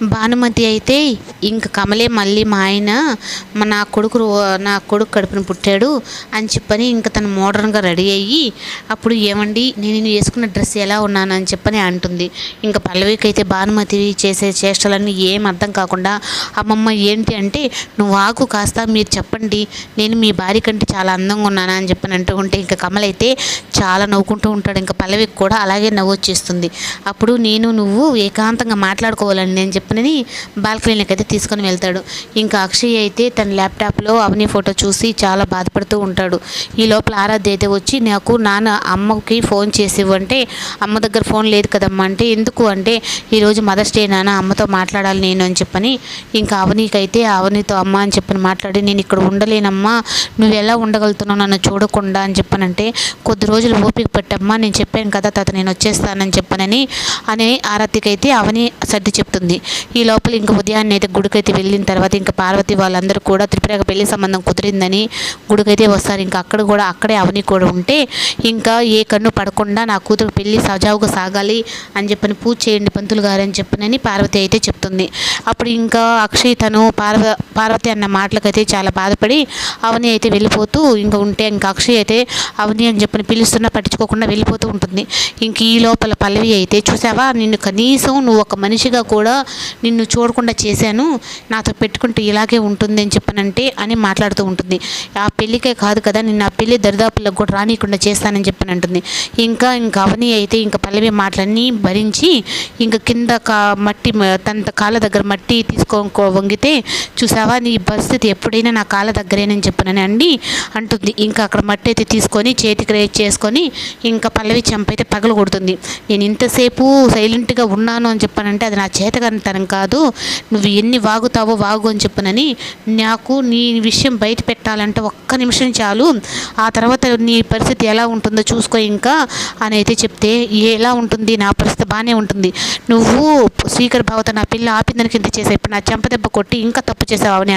భానుమతి అయితే ఇంక కమలే మళ్ళీ మా ఆయన మా నా కొడుకు నా కొడుకు కడుపున పుట్టాడు అని చెప్పని ఇంక తను మోడర్న్గా రెడీ అయ్యి అప్పుడు ఏమండి నేను వేసుకున్న డ్రెస్ ఎలా ఉన్నాను అని చెప్పని అంటుంది. ఇంకా పల్లవికి అయితే భానుమతి చేసే చేష్టలన్నీ ఏం అర్థం కాకుండా అమ్మమ్మ ఏంటి అంటే నువ్వు ఆకు కాస్త మీరు చెప్పండి నేను మీ భార్య కంటే చాలా అందంగా ఉన్నాను అని చెప్పని అంటూ ఉంటే ఇంకా కమల్ అయితే చాలా నవ్వుకుంటూ ఉంటాడు. ఇంకా పల్లవికి కూడా అలాగే నవ్వు వచ్చేస్తుంది అప్పుడు నేను నువ్వు ఏకాంతంగా మాట్లాడుకోవాలని నేను చెప్పనని బాల్కనీలోకి అయితే తీసుకొని వెళ్తాడు. ఇంకా అక్షయ్ అయితే తన ల్యాప్టాప్లో అవని ఫోటో చూసి చాలా బాధపడుతూ ఉంటాడు. ఈ లోపల ఆరాధ్య అయితే వచ్చి నాకు నాన్న అమ్మకి ఫోన్ చేసి ఇవ్వంటే అమ్మ దగ్గర ఫోన్ లేదు కదమ్మా అంటే ఎందుకు అంటే ఈరోజు మదర్స్ డే నాన్న అమ్మతో మాట్లాడాలి నేను అని చెప్పని ఇంకా అవనీకైతే అవనీతో అమ్మ అని చెప్పని మాట్లాడి నేను ఇక్కడ ఉండలేనమ్మా నువ్వు ఎలా ఉండగలుగుతున్నావు నన్ను చూడకుండా అని చెప్పనంటే కొద్ది రోజులు ఓపిక పెట్టమ్మా నేను చెప్పాను కదా తత నేను వచ్చేస్తానని చెప్పనని అనే ఆరాధ్యకైతే అవని సర్ది చెప్తుంది. ఈ లోపల ఇంకా ఉదయాన్నే అయితే గుడికైతే వెళ్ళిన తర్వాత ఇంకా పార్వతి వాళ్ళందరూ కూడా త్రిపురకు పెళ్ళి సంబంధం కుదిరిందని గుడికైతే వస్తారు. ఇంకా అక్కడ కూడా అక్కడే అవని కూడా ఉంటే ఇంకా ఏ కన్ను పడకుండా నా కూతురు పెళ్ళి సజావుగా సాగాలి అని చెప్పని పూజ చేయండి పంతులు గారు అని చెప్పనని పార్వతి అయితే చెప్తుంది. అప్పుడు ఇంకా అక్షయ్ తను పార్వ పార్వతి అన్న మాటలకైతే చాలా బాధపడి అవని అయితే వెళ్ళిపోతూ ఇంకా ఉంటే ఇంకా అక్షయ్ అయితే అవని అని చెప్పని పిలుస్తున్నా పట్టించుకోకుండా వెళ్ళిపోతూ ఉంటుంది. ఇంక ఈ లోపల పల్లవి అయితే చూసావా? నిన్ను కనీసం నువ్వు ఒక మనిషిగా కూడా నిన్ను చూడకుండా చేశాను. నాతో పెట్టుకుంటే ఇలాగే ఉంటుంది అని చెప్పనంటే అని మాట్లాడుతూ ఉంటుంది. ఆ పెళ్ళికే కాదు కదా నిన్ను ఆ పెళ్ళి దరిదాపులకు కూడా రానియకుండా చేస్తానని చెప్పనంటుంది. ఇంకా ఇంకా అవని అయితే ఇంకా పల్లవి మాటలన్నీ భరించి ఇంకా కింద కా మట్టి తన కాళ్ళ దగ్గర మట్టి తీసుకో వంగితే చూసావా నీ పరిస్థితి ఎప్పుడైనా నా కాళ్ళ దగ్గరేనని చెప్పనని అండి అంటుంది. ఇంకా అక్కడ మట్టి అయితే తీసుకొని చేతికి రేట్ చేసుకొని ఇంకా పల్లవి చెంపైతే పగలు కొడుతుంది నేను ఇంతసేపు సైలెంట్గా ఉన్నాను అని చెప్పానంటే అది నా చేతగా తన ప్రకారం కాదు నువ్వు ఎన్ని వాగుతావో వాగు అని చెప్పనని నాకు నీ విషయం బయట పెట్టాలంటే ఒక్క నిమిషం చాలు. ఆ తర్వాత నీ పరిస్థితి ఎలా ఉంటుందో చూసుకో ఇంకా అని అయితే చెప్తే ఎలా ఉంటుంది? నా పరిస్థితి బాగానే ఉంటుంది. నువ్వు స్వీకర్ భావత నా పిల్ల ఆపిందనికి ఇంత చేసావు ఇప్పుడు నా చెంపదెబ్బ కొట్టి ఇంకా తప్పు చేసావు